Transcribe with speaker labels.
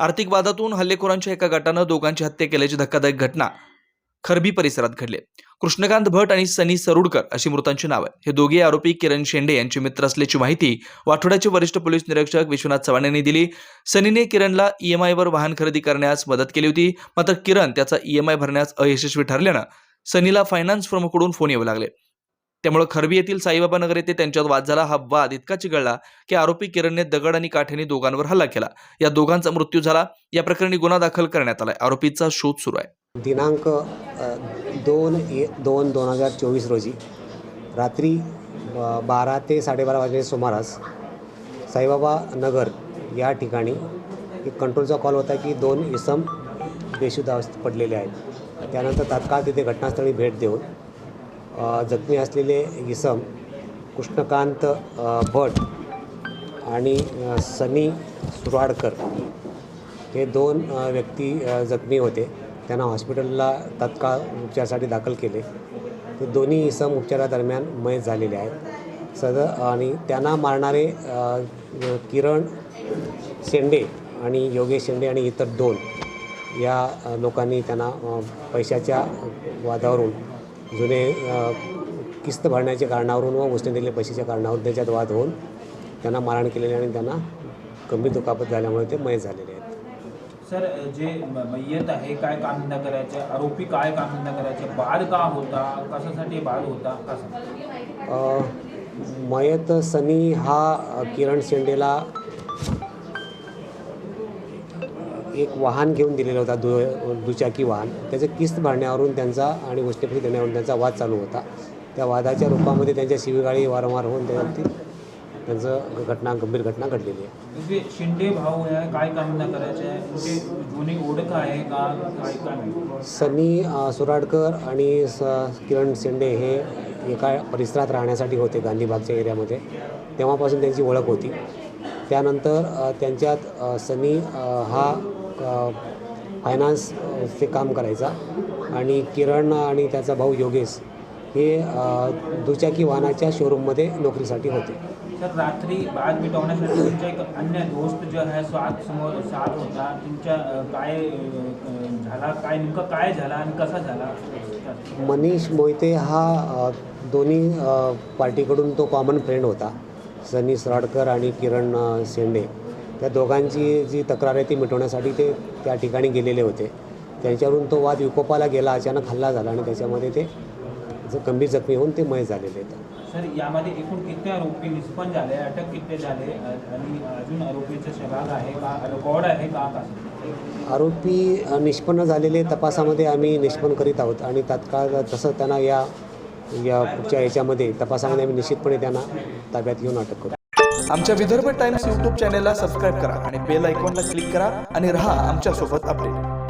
Speaker 1: आर्थिक वादातून हल्लेखोरांच्या एका गटानं दोघांची हत्या केल्याची धक्कादायक घटना खरबी परिसरात घडले. कृष्णकांत भट आणि सनी सरुडकर अशी मृतांची नाव आहे हे दोघे आरोपी किरण शेंडे यांचे मित्र असल्याची माहिती वाठोड्याचे वरिष्ठ पोलीस निरीक्षक विश्वनाथ चव्हाण यांनी दिली. सनीने किरणला ईएमआयवर वाहन खरेदी करण्यास मदत केली होती. मात्र किरण त्याचा ईएमआय भरण्यास अयशस्वी ठरल्यानं सनीला फायनान्स फर्मकडून फोन येऊ लागले. त्यामुळे खरबी येथील साईबाबा नगर येथे त्यांच्यात वाद झाला. हा वाद इतका चिघळला की आरोपी किरणने दगड आणि काठ्याने दोघांवर हल्ला केला. या दोघांचा मृत्यू झाला. या प्रकरणी गुन्हा दाखल करण्यात आलाय. आरोपीचा शोध सुरू आहे.
Speaker 2: दिनांक दोन ए दोन दोन हजार चोवीस रोजी रात्री बारा ते साडेबारा वाजेच्या सुमारास साईबाबा नगर या ठिकाणी एक कंट्रोलचा कॉल होता की दोन इसम बेशुद्ध अवस्थेत पडलेले आहेत. त्यानंतर तात्काळ तिथे घटनास्थळी भेट देऊन जखमी असलेले इसम कृष्णकांत भट आणि सनी सुराडकर हे दोन व्यक्ती जखमी होते. त्यांना हॉस्पिटलला तत्काळ उपचारासाठी दाखल केले. ते दोन्ही इसम उपचारादरम्यान मयत झालेले आहेत. सद आणि त्यांना मारणारे किरण शेंडे आणि योगेश शेंडे आणि इतर दोन या लोकांनी त्यांना पैशाच्या वादावरून जुने किस्त भरण्याच्या कारणावरून व उसने दिलेल्या पैशाच्या कारणावरून त्याच्यात वाद होऊन त्यांना मारहाण केलेली आणि त्यांना गंभीर दुखापत झाल्यामुळे ते मयत झालेले आहेत.
Speaker 3: सर जे मय्यत आहे काय कामधंदा करायचे? आरोपी काय कामधंदा करायचे? बाद का होता? कशासाठी बाद होता? कसं
Speaker 2: मयत सनी हा किरण शेंडेला एक वाहन घेऊन दिलेलं होता दु दुचाकी वाहन. त्याचं किस्त भरण्यावरून त्यांचा आणि गोष्टीपैकी देण्यावरून त्यांचा वाद चालू होता. त्या वादाच्या रूपामध्ये त्यांच्या शिवीगाळी वारंवार होऊन त्यावरती त्यांचं घटना गंभीर घटना घडलेली आहे.
Speaker 3: जे शिंदे भाऊ काय करायचे म्हणजे काय काय नाही
Speaker 2: सनी सुराडकर आणि स किरण शेंडे हे एका परिसरात राहण्यासाठी होते गांधीबागच्या एरियामध्ये. तेव्हापासून त्यांची ओळख होती. त्यानंतर त्यांच्यात सनी हा फायनान्सचे काम करायचा आणि किरण आणि त्याचा भाऊ योगेश हे दुचाकी वाहनाच्या शोरूममध्ये नोकरीसाठी होते.
Speaker 3: सर रात्री बाद मिटवण्यासाठी तुमचा एक अन्य दोस्त जो आहे साथ समोर साथ होता. तुमच्या काय झाला काय नेमकं काय झाला आणि कसा झाला?
Speaker 2: मनीष मोहिते हा दोन्ही पार्टीकडून तो कॉमन फ्रेंड होता. सनी सराडकर आणि किरण शेंडे त्या दोघांची जी तक्रार आहे ती मिटवण्यासाठी ते त्या ठिकाणी गेलेले होते. त्यांच्यावरून तो वाद विकोपाला गेला अचानक हल्ला झाला आणि त्याच्यामध्ये ते ज- गंभीर जखमी होऊन ते मय झालेले आहेत.
Speaker 3: सर यामध्ये एकूण किती आरोपी निष्पन्न झाले अटक किती झाले आणि अजून आरोपीचा आहे का रेकॉर्ड आहे का
Speaker 2: आरोपी निष्पन्न झालेले तपासामध्ये आम्ही निष्पन्न करीत आहोत आणि तात्काळ तसं त्यांना या या पुढच्या याच्यामध्ये तपासामध्ये आम्ही निश्चितपणे त्यांना ताब्यात घेऊन अटक करू.
Speaker 1: आमच्या विदर्भ टाइम्स यूट्यूब चॅनेलला सबस्क्राईब करा आणि बेल आयकॉनला क्लिक करा आणि राहा आमच्यासोबत अपडेट.